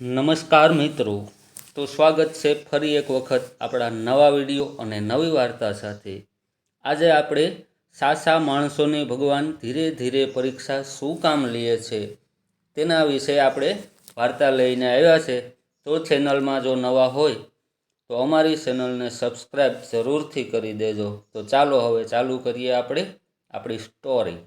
નમસ્કાર મિત્રો. તો સ્વાગત છે ફરી એક વખત આપણા નવા વીડિયો અને નવી વાર્તા સાથે. આજે આપણે સાસા માણસોને ભગવાન ધીરે ધીરે પરીક્ષા શું કામ લે છે તેના વિશે આપણે વાર્તા લઈને આવ્યા છે. તો ચેનલમાં જો નવા હોય તો અમારી ચેનલને સબસ્ક્રાઈબ જરૂરથી કરી દેજો. તો ચાલો હવે ચાલુ કરીએ આપણે આપણી સ્ટોરી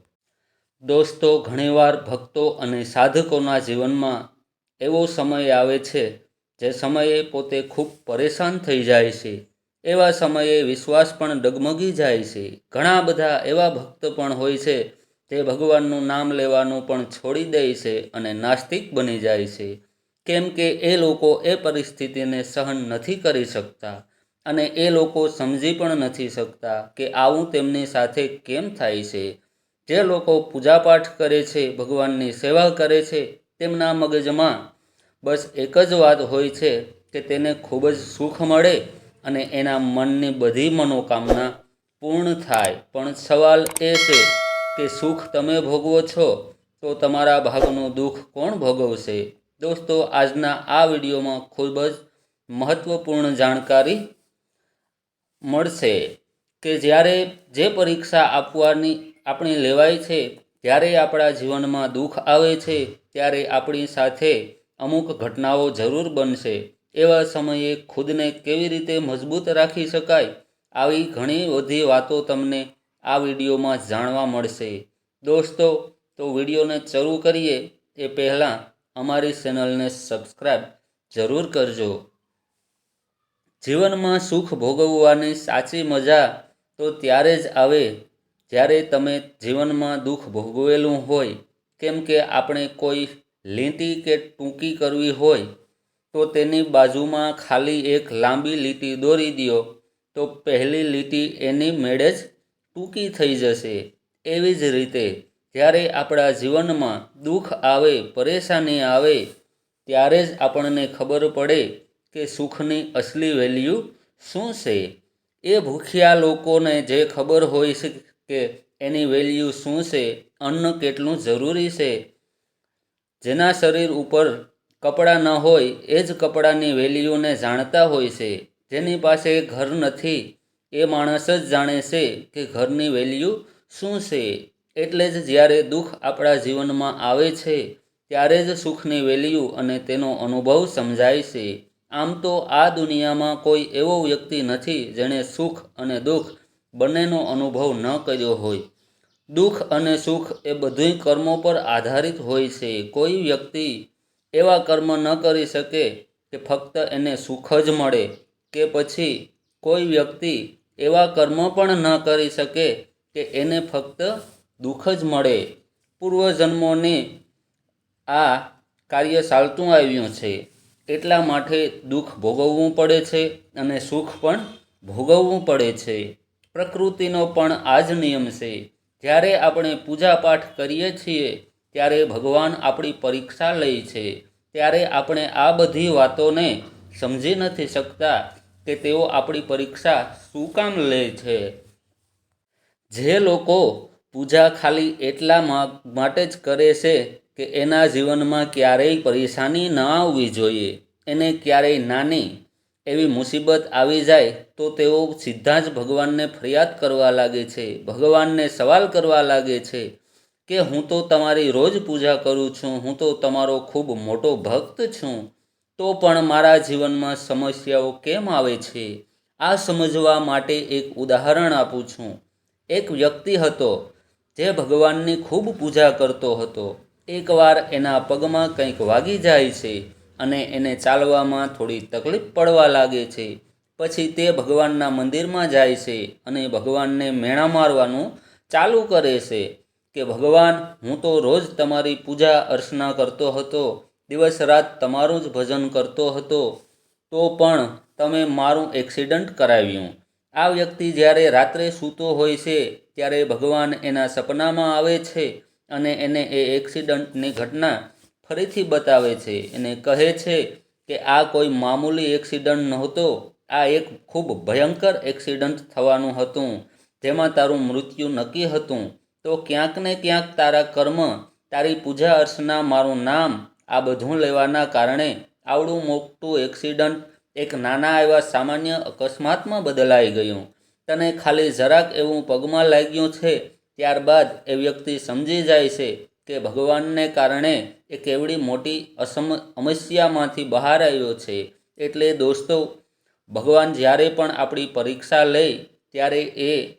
દોસ્તો, ઘણીવાર ભક્તો અને સાધકોના જીવનમાં એવો સમય આવે છે જે સમયે પોતે ખૂબ પરેશાન થઈ જાય છે. એવા સમયે વિશ્વાસ પણ ડગમગી જાય છે. ઘણા બધા એવા ભક્ત પણ હોય છે જે ભગવાનનું નામ લેવાનું પણ છોડી દે છે અને નાસ્તિક બની જાય છે. કેમ કે એ લોકો એ પરિસ્થિતિને સહન નથી કરી શકતા અને એ લોકો સમજી પણ નથી શકતા કે આવું તેમની સાથે કેમ થાય છે. જે લોકો પૂજાપાઠ કરે છે, ભગવાનની સેવા કરે છે તેમના મગજમાં બસ એક જ વાત હોય છે કે તેને ખૂબ જ સુખ મળે અને એના મનની બધી મનોકામના પૂર્ણ થાય. પણ સવાલ એ છે કે સુખ તમે ભોગવો છો તો તમારા ભાગનું દુઃખ કોણ ભોગવશે? દોસ્તો, આજના આ વિડીયોમાં ખૂબ જ મહત્ત્વપૂર્ણ જાણકારી મળશે કે જ્યારે જે પરીક્ષા આપવાની આપણી લેવાય છે જ્યારે આપણા જીવનમાં દુઃખ આવે છે, ત્યારે આપણી સાથે અમુક ઘટનાઓ જરૂર બનશે. એવા સમયે ખુદને કેવી રીતે મજબૂત રાખી શકાય, આવી ઘણી બધી વાતો તમને આ વિડીયોમાં જાણવા મળશે. દોસ્તો, તો વિડીયોને શરૂ કરીએ. એ પહેલાં અમારી ચેનલને સબસ્ક્રાઈબ જરૂર કરજો. જીવનમાં સુખ ભોગવવાની સાચી મજા તો ત્યારે જ આવે જ્યારે તમે જીવનમાં દુઃખ ભોગવેલું હોય, કેમ કે આપણે કોઈ લીટી કે ટૂંકી કરવી હોય, તો તેની બાજુમાં ખાલી એક લાંબી લીટી દોરી દો, તો પહેલી લીટી એની મેળે જ ટૂંકી થઈ જશે. એવી જ રીતે, જ્યારે આપણા જીવનમાં દુઃખ આવે, પરેશાની આવે, ત્યારે જ આપણને ખબર પડે કે સુખની અસલી વેલ્યુ શું છે. એ ભૂખ્યા લોકોને જે ખબર હોય છે કે એની વેલ્યુ શું છે, અન્ન કેટલું જરૂરી છે? જેના શરીર ઉપર કપડાં ન હોય, એ જ કપડાની વેલ્યુને જાણતા હોય છે. જેની પાસે ઘર નથી, એ માણસ જ જાણે છે કે ઘરની વેલ્યુ શું છે. એટલે જ જ્યારે દુઃખ આપણા જીવનમાં આવે છે, ત્યારે જ સુખની વેલ્યુ અને તેનો અનુભવ સમજાય છે. આમ તો આ દુનિયામાં કોઈ એવો વ્યક્તિ નથી જેણે સુખ અને દુઃખ બંનેનો અનુભવ ન કર્યો હોય. દુઃખ અને સુખ એ બધુંય કર્મો પર આધારિત હોય છે. કોઈ વ્યક્તિ એવા કર્મ ન કરી શકે કે ફક્ત એને સુખ જ મળે કે પછી કોઈ વ્યક્તિ એવા કર્મ પણ ન કરી શકે કે એને ફક્ત દુઃખ જ મળે. પૂર્વજન્મોને આ કાર્ય ચાલતું આવ્યું છે. એટલા માટે દુઃખ ભોગવવું પડે છે અને સુખ પણ ભોગવવું પડે છે. પ્રકૃતિનો પણ આ જ નિયમ છે. જ્યારે આપણે પૂજાપાઠ કરીએ છીએ, ત્યારે ભગવાન આપણી પરીક્ષા લે છે. ત્યારે આપણે આ બધી વાતોને સમજી નથી શકતા કે તેઓ આપણી પરીક્ષા શું કામ લે છે. જે લોકો પૂજા ખાલી એટલા માટે જ કરે છે કે એના જીવનમાં ક્યારેય પરેશાની ન આવવી જોઈએ. એને ક્યારેય નાની એવી મુસીબત આવી જાય તો તેઓ સીધા જ ભગવાનને ફરિયાદ કરવા લાગે છે, ભગવાનને સવાલ કરવા લાગે છે કે હું તો તમારી રોજ પૂજા કરું છું, હું તો તમારો ખૂબ મોટો ભક્ત છું, તો પણ મારા જીવનમાં સમસ્યાઓ કેમ આવે છે? આ સમજવા માટે એક ઉદાહરણ આપું છું. એક વ્યક્તિ હતો જે ભગવાનની ખૂબ પૂજા કરતો હતો. એકવાર એના પગમાં કંઈક વાગી જાય છે. અને એને ચાલવામાં થોડી તકલીફ પડવા લાગે છે. પછી તે ભગવાનના મંદિરમાં જાય છે અને ભગવાનને મેણા મારવાનું ચાલુ કરે છે કે, ભગવાન, હું તો રોજ તમારી પૂજા અર્ચના કરતો હતો, દિવસ રાત તમારું જ ભજન કરતો હતો, તો પણ તમે મારું એક્સિડન્ટ કરાવ્યું. આ વ્યક્તિ જ્યારે રાત્રે સૂતો હોય છે, ત્યારે ભગવાન એના સપનામાં આવે છે અને એને એ એક્સિડન્ટની ઘટના ફરીથી બતાવે છે એને કહે છે કે આ કોઈ મામૂલી એક્સિડન્ટ નહોતો, આ એક ખૂબ ભયંકર એક્સિડન્ટ થવાનું હતું, જેમાં તારું મૃત્યુ નક્કી હતું. તો ક્યાંક ને ક્યાંક તારા કર્મ, તારી પૂજા અર્ચના, મારું નામ, આ બધું લેવાના કારણે આવડું મોટું એક્સિડન્ટ એક નાના એવા સામાન્ય અકસ્માતમાં બદલાઈ ગયું. તને ખાલી જરાક એવું પગમાં લાગ્યું છે, ત્યારબાદ એ વ્યક્તિ સમજી જાય છે કે ભગવાનને કારણે એ કેવડી મોટી અસમ સમસ્યામાંથી બહાર આવ્યો છે. એટલે દોસ્તો, ભગવાન જ્યારે પણ આપણી પરીક્ષા લે, ત્યારે એ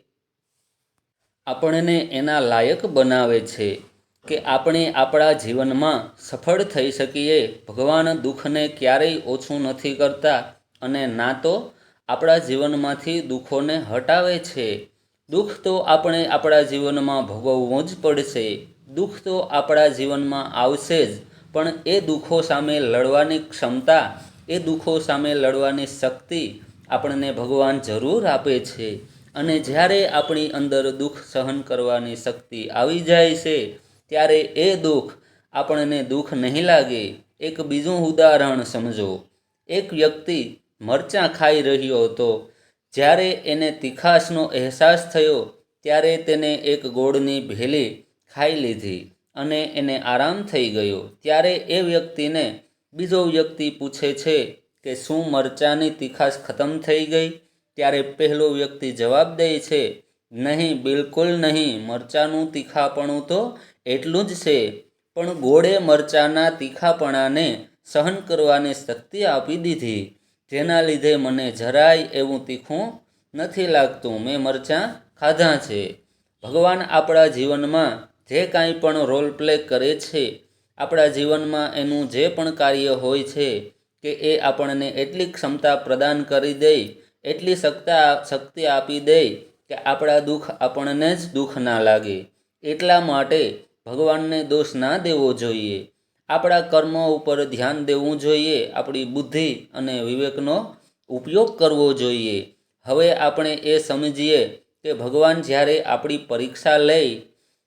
આપણને એના લાયક બનાવે છે કે આપણે આપણા જીવનમાં સફળ થઈ શકીએ. ભગવાન દુઃખને ક્યારેય ઓછું નથી કરતા અને ના તો આપણા જીવનમાંથી દુઃખોને હટાવે છે. દુઃખ તો આપણે આપણા જીવનમાં ભોગવવું જ પડશે. દુઃખ તો આપણા જીવનમાં આવશે જ, પણ એ દુઃખો સામે લડવાની ક્ષમતા, એ દુઃખો સામે લડવાની શક્તિ આપણને ભગવાન જરૂર આપે છે. અને જ્યારે આપણી અંદર દુઃખ સહન કરવાની શક્તિ આવી જાય છે, ત્યારે એ દુઃખ આપણને દુઃખ નહીં લાગે. એક બીજું ઉદાહરણ સમજો. એક વ્યક્તિ મરચાં ખાઈ રહ્યો હતો. જ્યારે એને તીખાશનો અહેસાસ થયો, ત્યારે તેને એક ગોળની ભેલી ખાઈ લીધી અને એને આરામ થઈ ગયો. ત્યારે એ વ્યક્તિને બીજો વ્યક્તિ પૂછે છે કે શું મરચાંની તીખાશ ખતમ થઈ ગઈ? ત્યારે પહેલો વ્યક્તિ જવાબ દે છે, નહીં, બિલકુલ નહીં, મરચાંનું તીખાપણું તો એટલું જ છે. પણ ગોળે મરચાંના તીખાપણાને સહન કરવાની શક્તિ આપી દીધી. જેના લીધે મને જરાય એવું તીખું નથી લાગતું. મેં મરચાં ખાધા છે. ભગવાન આપણા જીવનમાં જે કાંઈ પણ રોલ પ્લે કરે છે, આપણા જીવનમાં એનું જે પણ કાર્ય હોય છે, કે એ આપણને એટલી ક્ષમતા પ્રદાન કરી દે, એટલી સત્તા શક્તિ આપી દે કે આપણા દુઃખ આપણને જ દુઃખ ના લાગે. એટલા માટે ભગવાનને દોષ ના દેવો જોઈએ. આપણા કર્મો ઉપર ધ્યાન દેવું જોઈએ, આપણી બુદ્ધિ અને વિવેકનો ઉપયોગ કરવો જોઈએ. હવે આપણે એ સમજીએ કે ભગવાન જ્યારે આપણી પરીક્ષા લે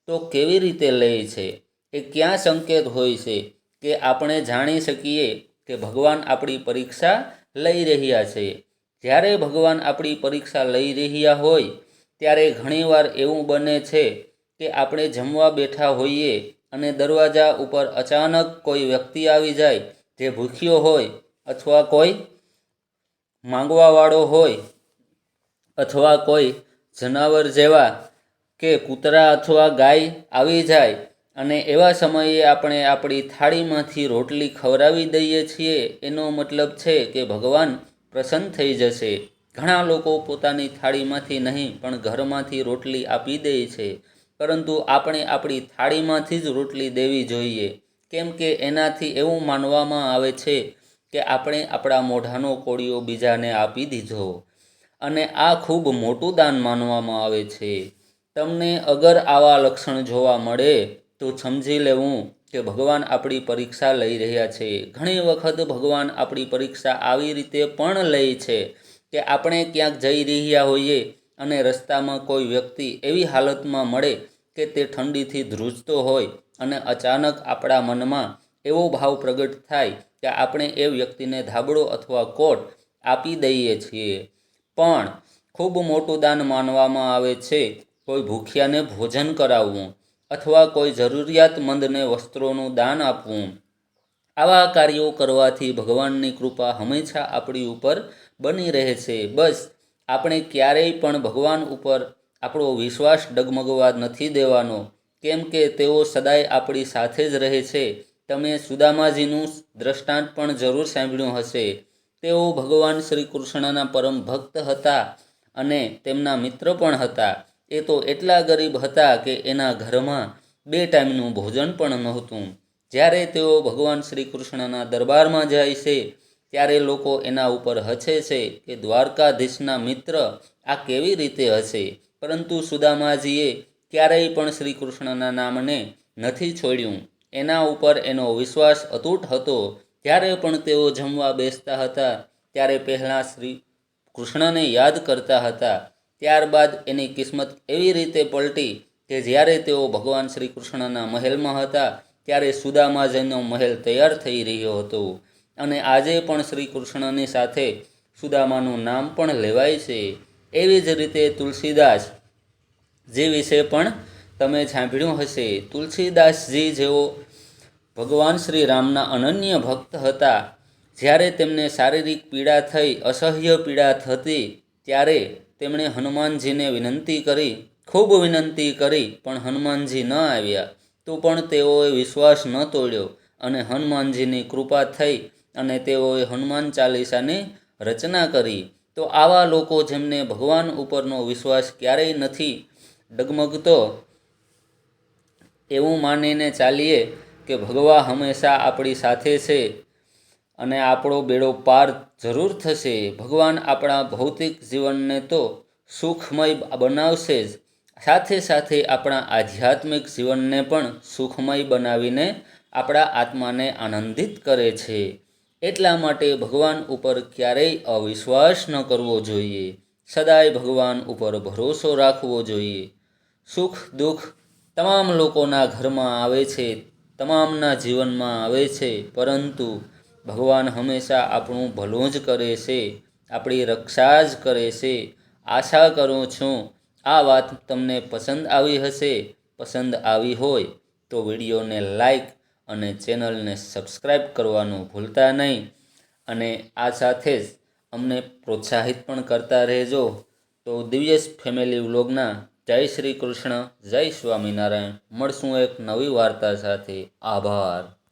તો કેવી રીતે લે છે? એ ક્યાં સંકેત હોય છે? કે આપણે જાણી શકીએ કે ભગવાન આપણી પરીક્ષા લઈ રહ્યા છે. જ્યારે ભગવાન આપણી પરીક્ષા લઈ રહ્યા હોય, ત્યારે ઘણીવાર એવું બને છે કે આપણે જમવા બેઠા હોઈએ અને દરવાજા ઉપર અચાનક કોઈ વ્યક્તિ આવી જાય જે ભૂખ્યો હોય અથવા કોઈ માંગવાવાળો હોય અથવા કોઈ જનાવર જેવા કે કૂતરા અથવા ગાય આવી જાય અને એવા સમયે આપણે આપણી થાળીમાંથી રોટલી ખવડાવી દઈએ છીએ, એનો મતલબ છે કે ભગવાન પ્રસન્ન થઈ જશે. ઘણા લોકો પોતાની થાળીમાંથી નહીં, પણ ઘરમાંથી રોટલી આપી દે છે. પરંતુ આપણે આપણી થાળીમાંથી જ રોટલી દેવી જોઈએ. કેમ કે એનાથી એવું માનવામાં આવે છે કે આપણે આપણા મોઢાનો કોળિયો બીજાને આપી દીધો. અને આ ખૂબ મોટું દાન માનવામાં આવે છે. તમને અગર આવા લક્ષણ જોવા મળે, તો સમજી લેવું કે ભગવાન આપણી પરીક્ષા લઈ રહ્યા છે. ઘણી વખત ભગવાન આપણી પરીક્ષા આવી રીતે પણ લે છે કે આપણે ક્યાંક જઈ રહ્યા હોઈએ અને રસ્તામાં કોઈ વ્યક્તિ એવી હાલતમાં મળે કે તે ઠંડીથી ધ્રુજતો હોય અને અચાનક આપણા મનમાં એવો ભાવ પ્રગટ થાય કે આપણે એ વ્યક્તિને ધાબળો અથવા કોટ આપી દઈએ છીએ. પણ ખૂબ મોટું દાન માનવામાં આવે છે કોઈ ભૂખ્યાને ભોજન કરાવવું અથવા કોઈ જરૂરિયાતમંદને વસ્ત્રોનું દાન આપવું. આવા કાર્યો કરવાથી ભગવાનની કૃપા હંમેશા આપણી ઉપર બની રહે છે. બસ, આપણે ક્યારેય પણ ભગવાન ઉપર આપણો વિશ્વાસ ડગમગવા નથી દેવાનો. કેમ કે તેઓ સદાય આપણી સાથે જ રહે છે. તમે સુદામાજીનું દ્રષ્ટાંત પણ જરૂર સાંભળ્યું હશે. તેઓ ભગવાન શ્રી કૃષ્ણના પરમ ભક્ત હતા અને તેમના મિત્ર પણ હતા. એ તો એટલા ગરીબ હતા કે એના ઘરમાં બે ટાઈમનું ભોજન પણ નહોતું. જ્યારે તેઓ ભગવાન શ્રી કૃષ્ણના દરબારમાં જાય છે, ત્યારે લોકો એના ઉપર હસે છે કે દ્વારકાધીશના મિત્ર આ કેવી રીતે હશે? પરંતુ સુદામાજીએ ક્યારેય પણ શ્રી કૃષ્ણના નામને નથી છોડ્યું. એના ઉપર એનો વિશ્વાસ અતૂટ હતો. જ્યારે પણ તેઓ જમવા બેસતા હતા, ત્યારે પહેલાં શ્રી કૃષ્ણને યાદ કરતા હતા ત્યારબાદ એની કિસ્મત એવી રીતે પલટી કે જ્યારે તેઓ ભગવાન શ્રી કૃષ્ણના મહેલમાં હતા, ત્યારે સુદામાજીનો મહેલ તૈયાર થઈ રહ્યો હતો. અને આજે પણ શ્રી કૃષ્ણની સાથે સુદામાનું નામ પણ લેવાય છે. એવી જ રીતે તુલસીદાસ જે વિશે પણ તમે સાંભળ્યું હશે. તુલસીદાસજી જેઓ ભગવાન શ્રી રામના અનન્ય ભક્ત હતા, જ્યારે તેમને શારીરિક પીડા થઈ, અસહ્ય પીડા થતી, ત્યારે તેમણે હનુમાનજીને વિનંતી કરી, ખૂબ વિનંતી કરી, પણ હનુમાનજી ન આવ્યા. તો પણ તેઓએ વિશ્વાસ ન તોડ્યો અને હનુમાનજીની કૃપા થઈ અને તેઓએ હનુમાન ચાલીસાની રચના કરી. તો આવા લોકો જેમને ભગવાન ઉપરનો વિશ્વાસ ક્યારેય નથી ડગમગતો, એવું માનીને ચાલીએ કે ભગવા હંમેશા આપણી સાથે છે. અને આપણો બેડો પાર જરૂર થશે. ભગવાન આપણા ભૌતિક જીવનને તો સુખમય બનાવશે જ. સાથે સાથે આપણા આધ્યાત્મિક જીવનને પણ સુખમય બનાવીને આપણા આત્માને આનંદિત કરે છે. એટલા માટે ભગવાન ઉપર ક્યારેય અવિશ્વાસ ન કરવો જોઈએ. સદાય ભગવાન ઉપર ભરોસો રાખવો જોઈએ. સુખ દુઃખ તમામ લોકોના ઘરમાં આવે છે, તમામના જીવનમાં આવે છે, પરંતુ ભગવાન હંમેશા આપણું ભલું જ કરે છે, આપણી રક્ષા જ કરે છે. આશા કરું છું, આ વાત તમને પસંદ આવી હશે, પસંદ આવી હોય તો વિડીયોને લાઈક અને ચેનલને સબસ્ક્રાઈબ કરવાનું ભૂલતા નહીં. અને આ સાથે જ અમને પ્રોત્સાહિત પણ કરતા રહેજો. તો દિવ્યેશ ફેમિલી વ્લોગના જય શ્રી કૃષ્ણ, જય સ્વામિનારાયણ. મળશું એક નવી વાર્તા સાથે. આભાર.